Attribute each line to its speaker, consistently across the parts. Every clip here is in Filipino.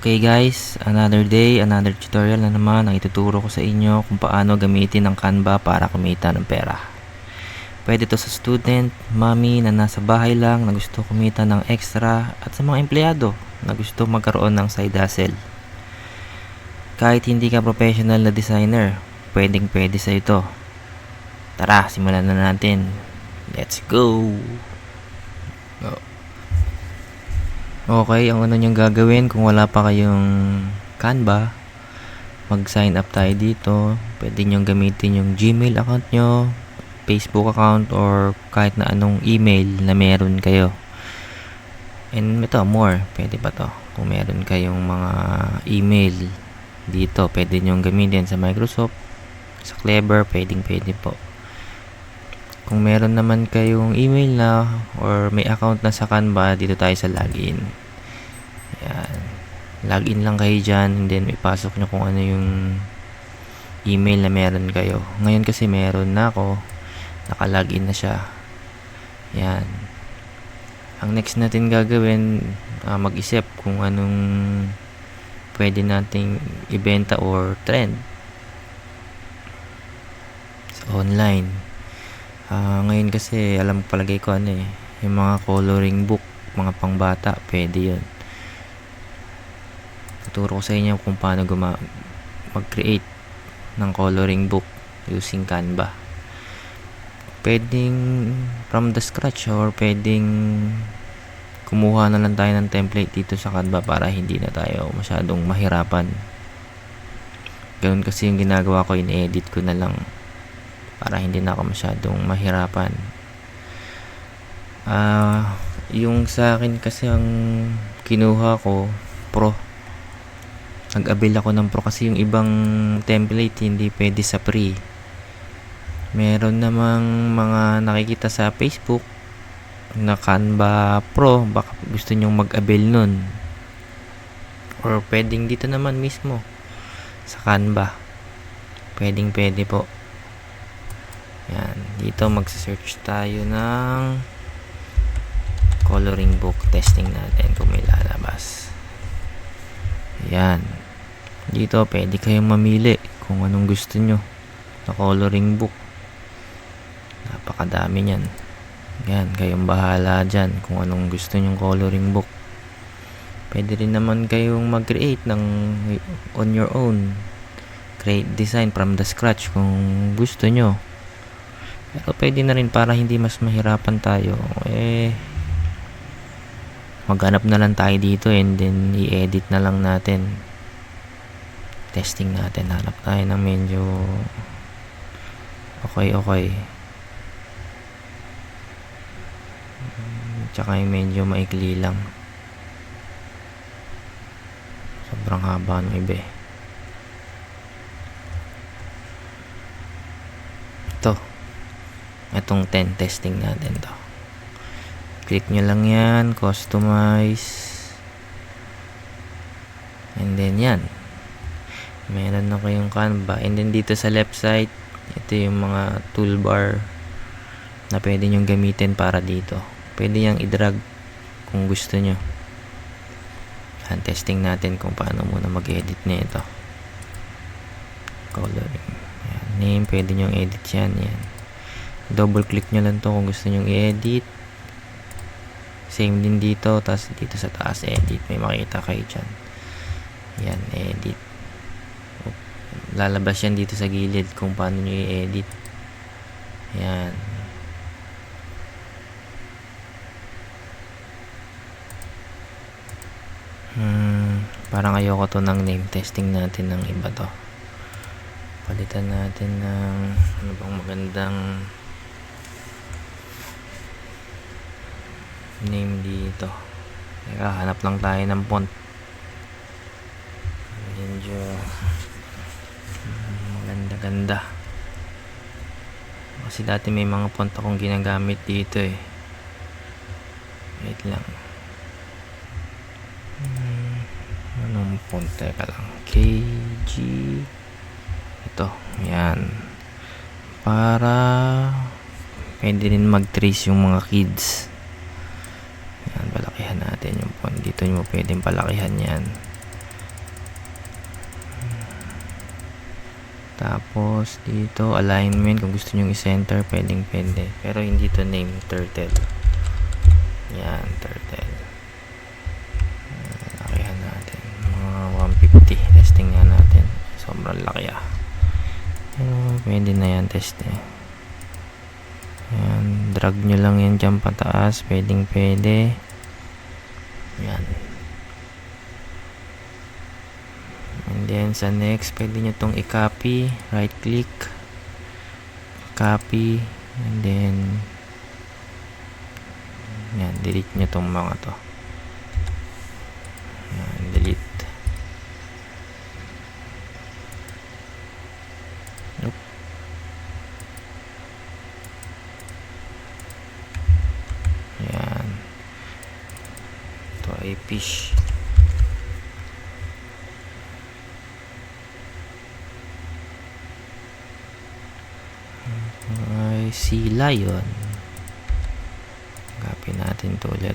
Speaker 1: Okay guys, another day, another tutorial na naman ang ituturo ko sa inyo kung paano gamitin ang Canva para kumita ng pera. Pwede to sa student, mommy na nasa bahay lang na gusto kumita ng extra at sa mga empleyado na gusto magkaroon ng side hustle. Kahit hindi ka professional na designer, pwedeng pwede sa ito. Tara, simulan na natin. Let's go! Go. Okay, ang ano niyong gagawin kung wala pa kayong Canva, mag-sign up tayo dito. Pwede niyong gamitin yung Gmail account nyo, Facebook account, or kahit na anong email na meron kayo. And ito, more. Pwede pa to. Kung meron kayong mga email dito, pwede niyong gamitin sa Microsoft, sa Clever, pwedeng pwede po. Kung meron naman kayong email na or may account na sa Canva, dito tayo sa login. Yan. Login lang kayo dyan and then ipasok nyo kung ano yung email na meron kayo. Ngayon kasi meron na ako. Naka-login na siya. Yan. Ang next natin gagawin, ah, mag-isip kung anong pwede nating ibenta or trend sa online. Ah, ngayon kasi alam ko palagay ko ano eh, yung mga coloring book, mga pangbata, pwede yun. Tuturo ko sa inyo kung paano guma mag-create ng coloring book using Canva. Pwedeng from the scratch or pwedeng kumuha na lang tayo ng template dito sa Canva para hindi na tayo masyadong mahirapan. Ganun kasi yung ginagawa ko, in-edit ko na lang para hindi na ako masyadong mahirapan. Ah, yung sa akin kasi ang kinuha ko pro. Nag-avail ako ng pro kasi yung ibang template hindi pwede sa free. Meron namang mga nakikita sa Facebook na Canva Pro, baka gusto nyong mag-avail nun. Or pwedeng dito naman mismo sa Canva. Pwedeng pwede po. Yan. Dito magsa-search tayo ng coloring book testing natin kung may lalabas. Yan. Dito pwede kayong mamili kung anong gusto nyo na coloring book. Napakadami niyan. Yan, kayong bahala dyan kung anong gusto nyong coloring book. Pwede rin naman kayong mag-create ng on your own. Create design from the scratch kung gusto nyo. Pero pwede na rin para hindi mas mahirapan tayo. Eh, maghanap na lang tayo dito and then i-edit na lang natin. Testing natin. Hanap tayo ng medyo okay, okay. Tsaka yung medyo maikli lang. Sobrang haba ng iba eh. Ito. Itong 10 testing natin to. Click nyo lang yan. Customize. And then yan. Meron na kayong Canva. And then dito sa left side, ito yung mga toolbar na pwede nyong gamitin para dito. Pwede yang i-drag kung gusto nyo. Yan, testing natin kung paano muna mag-edit nito. Coloring. Yan, name, pwede nyong edit yan. Yan. Double click nyo lang to kung gusto nyong i-edit. Same din dito. Tapos dito sa taas, edit. May makita kayo dyan. Yan, edit. Lalabas yan dito sa gilid kung paano nyo i-edit. Yan. Hmm, parang ayoko to ng name testing natin ng iba to. Palitan natin ng ano bang magandang name dito. Teka, hanap lang tayo ng font. Medyo mm, maganda-ganda. Kasi dati may mga font akong ginagamit dito eh. Wait lang. Hmm, anong font? Teka lang. KG. Ito. Yan. Para pwede rin mag-trace yung mga kids. Yan, palakihan natin yung font. Dito nyo pwedeng palakihan yan. Tapos, dito, alignment. Kung gusto nyo i-center, pwedeng pwede. Pero, hindi to name turtle. Yan, turtle. Lakihan natin. Mga 150. Testing nga natin. Sobrang laki ah. Pero, pwede na yan test eh. Yan, drag nyo lang yan dyan pataas. Pwedeng pwede. Yan. And then, sa next, pwede nyo tong i-copy. Right click. Copy. And then, yan, delete nyo tong mga to. Yan, delete. Nope. Yan. Ito ay fish. ay sea lion. Gapin natin to ulit.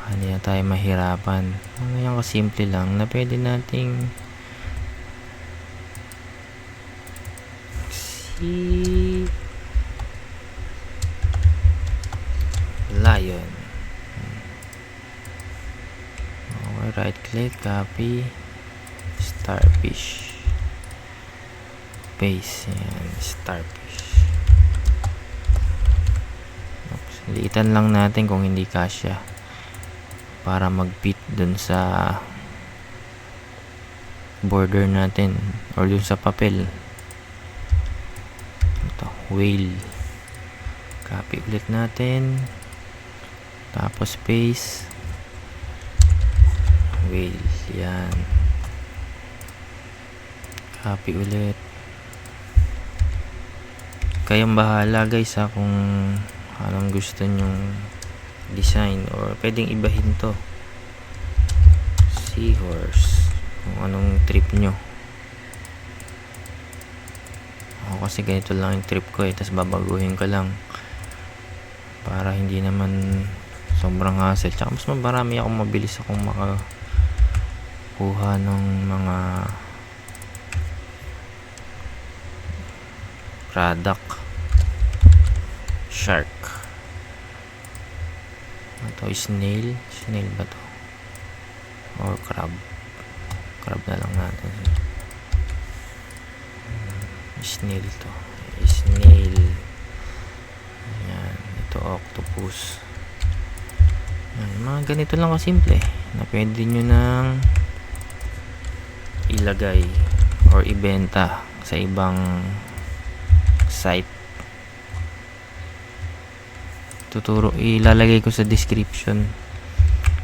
Speaker 1: Paano yan tayo mahirapan? Ano yan kasimple lang na pwede nating sea lion okay right click copy starfish. Base yan starfish. Oops. liitan lang natin kung hindi kasya para mag fit dun sa border natin or dun sa papel. Ito whale. Copy ulit natin. Tapos space whale yan. Copy ulit. Kayong bahala guys ha kung anong gusto nyong design or pwedeng ibahin to. Seahorse. Kung anong trip nyo. Ako kasi ganito lang yung trip ko eh. Tapos babaguhin ko lang. Para hindi naman sobrang hassle. Tsaka mas marami akong mabilis akong makakuha ng mga product. Shark. Ito snail? Snail ba to? Or crab? Crab na lang natin. Snail to. Snail. Yan ito octopus. Yan, mga ganito lang kasimple. Na pwede nyo nang ilagay or ibenta sa ibang site. Tuturo ilalagay ko sa description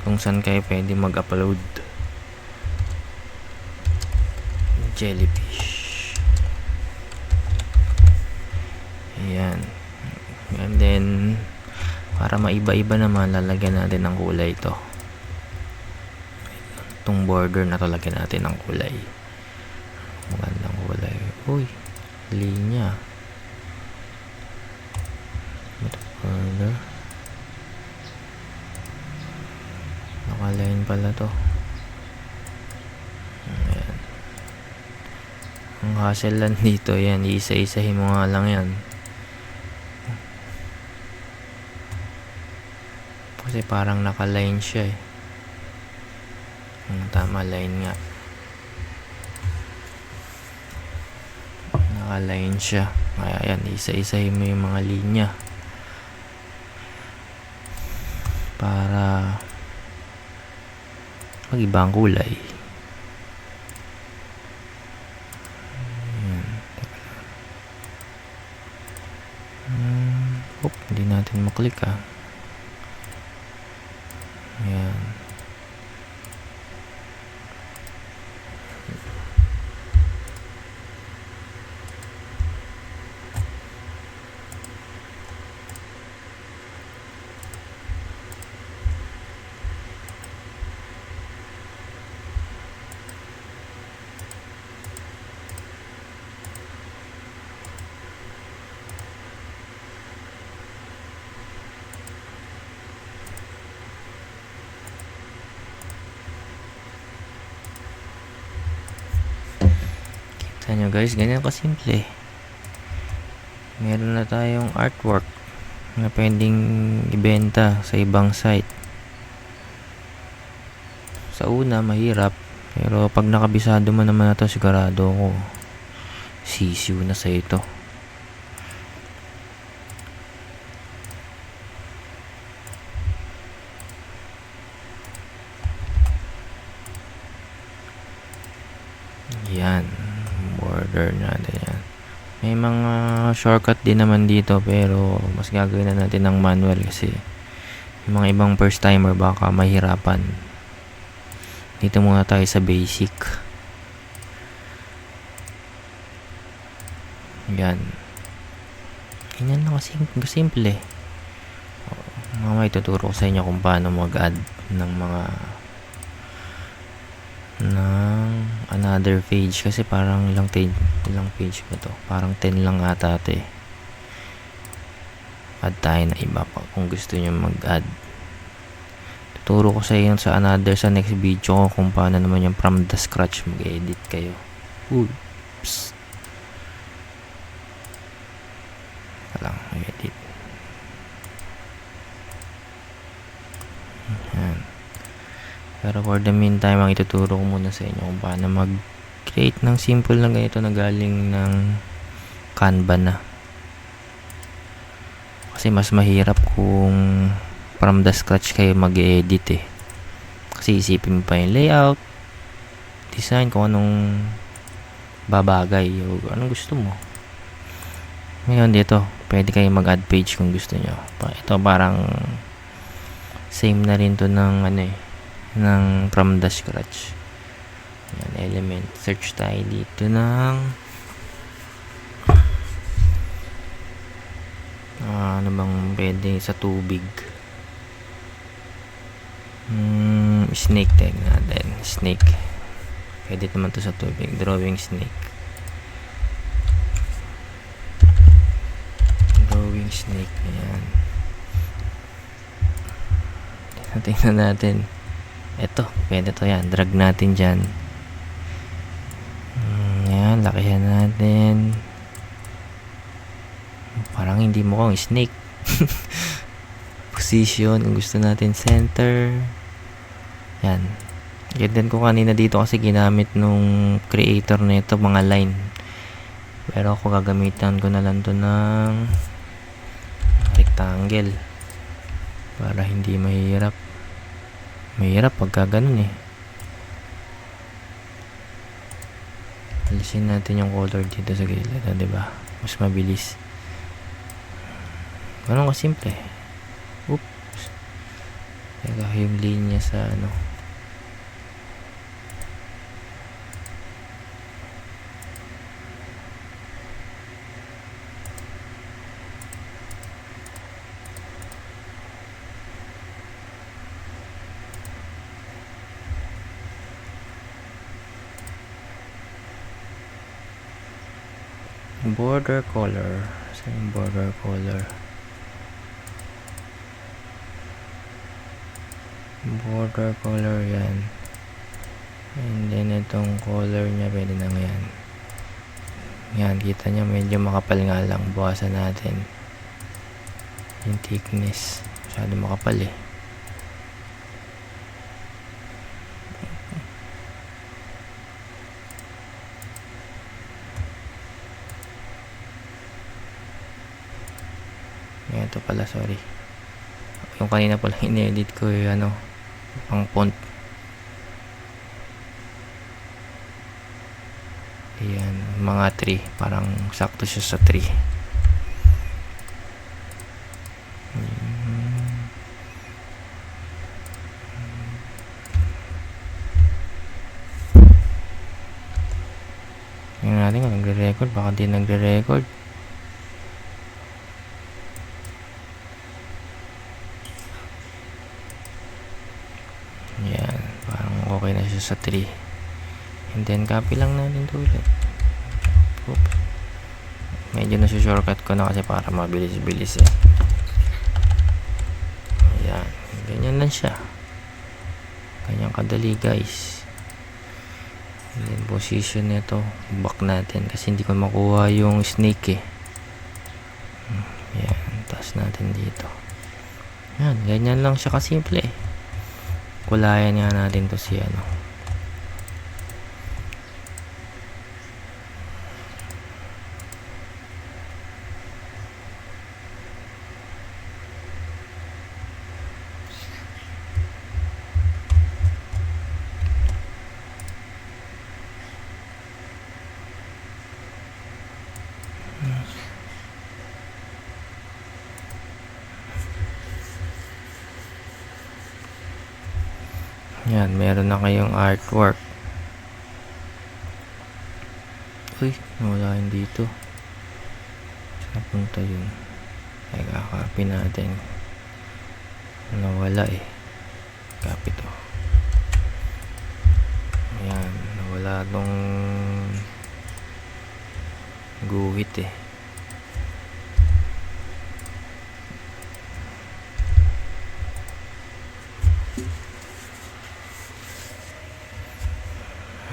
Speaker 1: kung saan kayo pwede mag-upload. Jellyfish. Ayan. And then para maiba-iba naman lalagyan natin ng kulay ito itong border na to lagyan natin ng kulay magandang kulay uy linya. Ito border nakaline pala to. Ayan. Ang hassle lang dito yan isa-isahin mo nga lang yan. Kasi parang nakaline siya eh ang tama line nga. Nakaline siya. Kaya yan isa-isahin mo yung mga linya. Para mag-iba ang kulay. Hmm, oh, hindi natin maklik ah Kita nyo guys, ganyan kasimple. Meron na tayong artwork na pwedeng ibenta sa ibang site. Sa una, mahirap. Pero pag nakabisado mo naman na to, sigurado ko sisiw na sa ito. Yan. Border natin yan. May shortcut din naman dito pero mas gagawin na natin ng manual kasi yung mga ibang first timer baka mahirapan. Dito muna tayo sa basic. Yan. Ganyan lang kasi simple. Mamaya ituturo ko sa inyo kung paano mag-add ng mga ng another page. Kasi parang ilang page ilang page ba to? Parang 10 lang ata ito eh. Add tayo na iba pa kung gusto nyo mag add tuturo ko sa inyo sa another sa next video ko kung paano naman yung from the scratch mag edit kayo. Oops. Lang edit pero for the meantime, ang ituturo ko muna sa inyo kung paano mag-create ng simple na ganito na galing ng Canva na. Kasi mas mahirap kung from the scratch kayo mag-edit eh. Kasi isipin mo pa yung layout, design, kung anong babagay o anong gusto mo. Ngayon dito, pwede kayo mag-add page kung gusto nyo. Ito parang same na rin to ng ano eh, ng from the scratch. Yan, element. Search tayo dito ng ah, ano bang pwede sa tubig. Hmm, snake tag natin. Snake. Pwede naman to sa tubig. Drawing snake. Drawing snake. Ayan. Tingnan natin. Ito, pwede to yan. Drag natin dyan. Mm, yan, lakihan natin. Parang hindi mo kong snake. Position, kung gusto natin center. Yan. Ganyan ko kanina dito kasi ginamit nung creator na ito, mga line. Pero ako gagamitan ko na lang to ng rectangle. Para hindi mahirap. Mahirap pagka ganun eh. Alisin natin yung color dito sa gilid, ah, di ba? Mas mabilis. Ganun ka simple. Oops. Teka, yung linya sa ano. Border color sa yung border color border color yan. And then itong color niya pwede na yan. Yan kita niya medyo makapal nga lang. Buwasan natin. Yung thickness. Masyado makapal eh Yan, ito pala, sorry. Yung kanina pala in-edit ko yung ano, ang font. Ayan, mga 3. Parang sakto siya sa 3. Tingnan natin kung nagre-record. Baka di nagre-record. Yan. Parang okay na siya sa 3. And then, copy lang natin ito ulit. Oops. Medyo nasa-shortcut ko na kasi para mabilis-bilis eh. Ayan. Ganyan lang siya. Ganyan kadali guys. And then position nito, back natin kasi hindi ko makuha yung snake eh. Hmm, Yan, taas natin dito. Yan, ganyan lang siya kasimple eh. Kulayan nga natin to si ano. Yan, meron na kayong artwork. Uy, nawala yun dito. Saan punta yun? Ay, kakopy natin. Nawala eh. Copy to. Ayan, nawala tong guhit eh.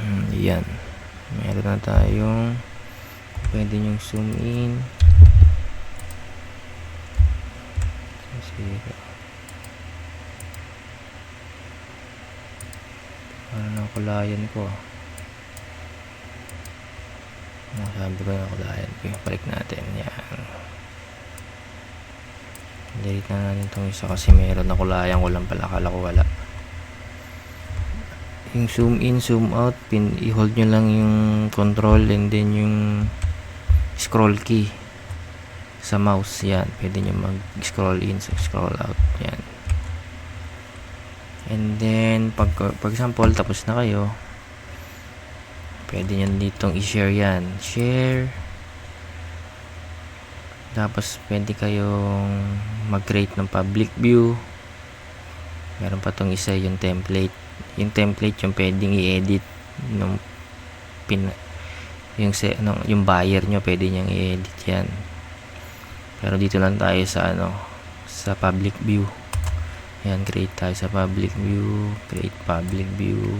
Speaker 1: Hmm, yan. Meron na tayong pwede nyong zoom in. Kasi parang nakulayan ko ah. Nasabi ko nakulayan ko. Balik natin. Yan. Delete na natin itong isa kasi meron nakulayan ko lang pala. Akala ko wala yung zoom in, zoom out, pin, i-hold nyo lang yung control and then yung scroll key sa mouse, yan. Pwede nyo mag-scroll in, so scroll out, yan. And then, pag, for example, tapos na kayo, pwede nyo ditong i-share yan. Share. Tapos, pwede kayong mag-create ng public view. Meron pa tong isa yung template yung template yung pwedeng i-edit nung pin yung se, ano, yung buyer nyo pwede niyang i-edit yan. Pero dito lang tayo sa ano sa public view. Yan create tayo sa public view create public view.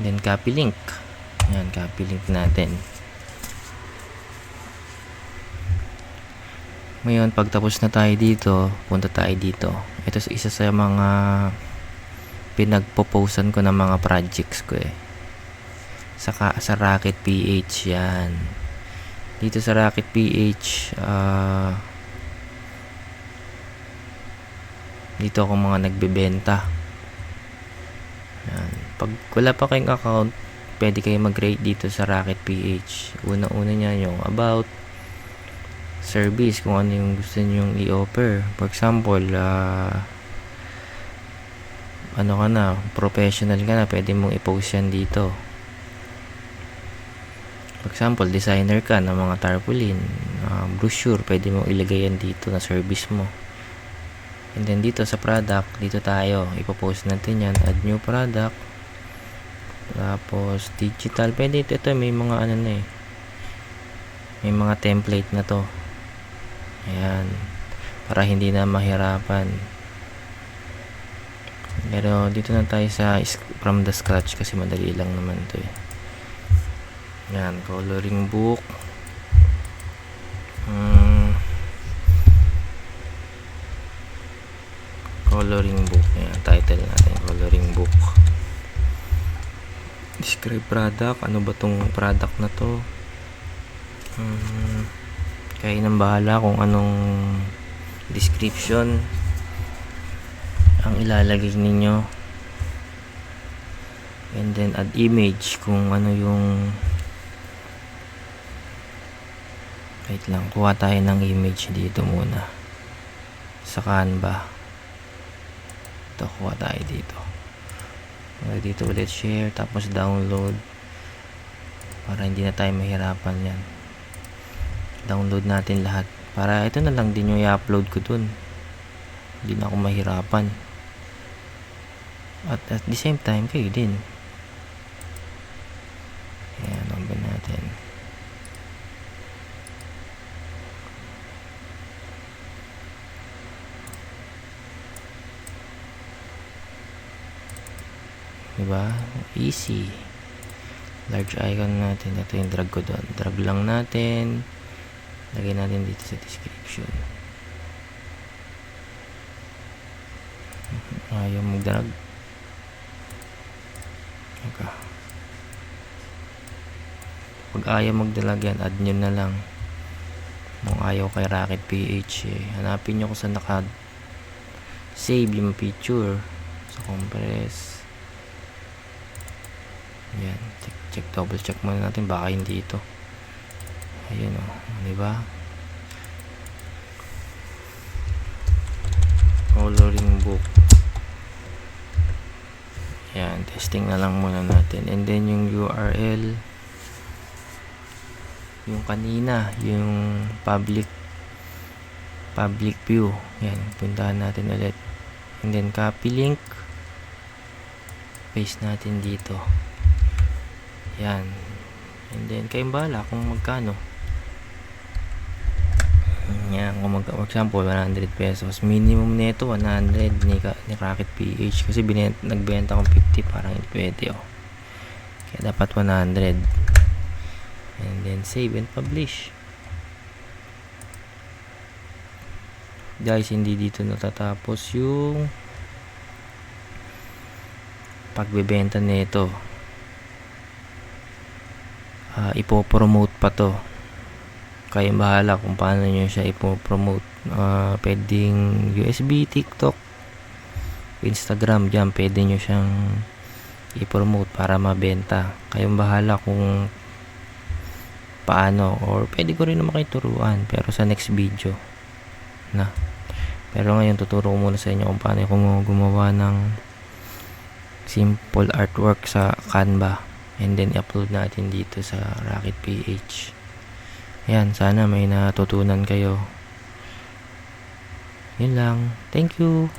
Speaker 1: Then copy link. Yan copy link natin. Ngayon pagtapos na tayo dito punta tayo dito. Ito sa isa sa mga pinagpo-posan ko ng mga projects ko eh sa, sa Rocket PH yan dito sa Rocket PH uh, dito ako mga nagbebenta yan. pag wala pa kayong account pwede kayo mag-rate dito sa Rocket PH una-una niya yung about service kung ano yung gusto nyong i-offer. For example, uh, ano ka na, professional ka na, pwede mong i-post yan dito. For example, designer ka ng mga tarpaulin, uh, brochure, pwede mong ilagay yan dito na service mo. And then dito sa product, dito tayo, ipopost natin yan, add new product. Tapos digital, pwede ito, ito may mga ano na eh. May mga template na to. Ayan. Para hindi na mahirapan. Pero dito na tayo sa from the scratch kasi madali lang naman to eh. Yan, coloring book. Hmm. Coloring book. Yan, title natin, coloring book. Describe product. Ano ba tong product na to? Hmm kayo nang bahala kung anong description ang ilalagay ninyo. And then add image kung ano yung wait lang kuha tayo ng image dito muna. Sa canva. Ito kuha tayo dito. Dito ulit share tapos download. Para hindi na tayo mahirapan yan. Download natin lahat. Para ito na lang din yung i-upload ko dun. Hindi na ako mahirapan at at the same time kayo din ayan open natin Diba? Easy. Large icon natin. Ito yung drag ko doon. Drag lang natin. Lagay natin dito sa description. Ayaw mag-drag. Okay. Pag ayaw magdalag yan, add nyo na lang. Kung ayaw kay Rocket PH eh. Hanapin nyo kung saan naka save yung picture sa compress. Yan. Check, check, double check muna natin. Baka hindi ito. Ayun o. Oh, di ba? Coloring book. Yan. Testing na lang muna natin. And then yung URL yung kanina yung public public view. Yan puntahan natin ulit. And then copy link. Paste natin dito. Yan and then kayong bahala kung magkano yan kung mag for example 100 pesos. Minimum nito 100 ni, ni Rocket PH kasi binent, nagbenta kong 50 parang hindi pwede oh. Kaya dapat 100 and then save and publish. Guys hindi dito natatapos yung pagbebenta nito. Uh, ipopromote pa to kayo bahala kung paano nyo siya ipopromote. Uh, pwedeng USB, TikTok Instagram dyan pwede nyo siyang i-promote para mabenta. Kayong bahala kung paano or pwede ko rin naman kayo turuan pero sa next video na. Pero ngayon tuturo ko muna sa inyo kung paano kung gumawa ng simple artwork sa Canva and then upload natin dito sa Rocket PH yan sana may natutunan kayo. Yun lang. Thank you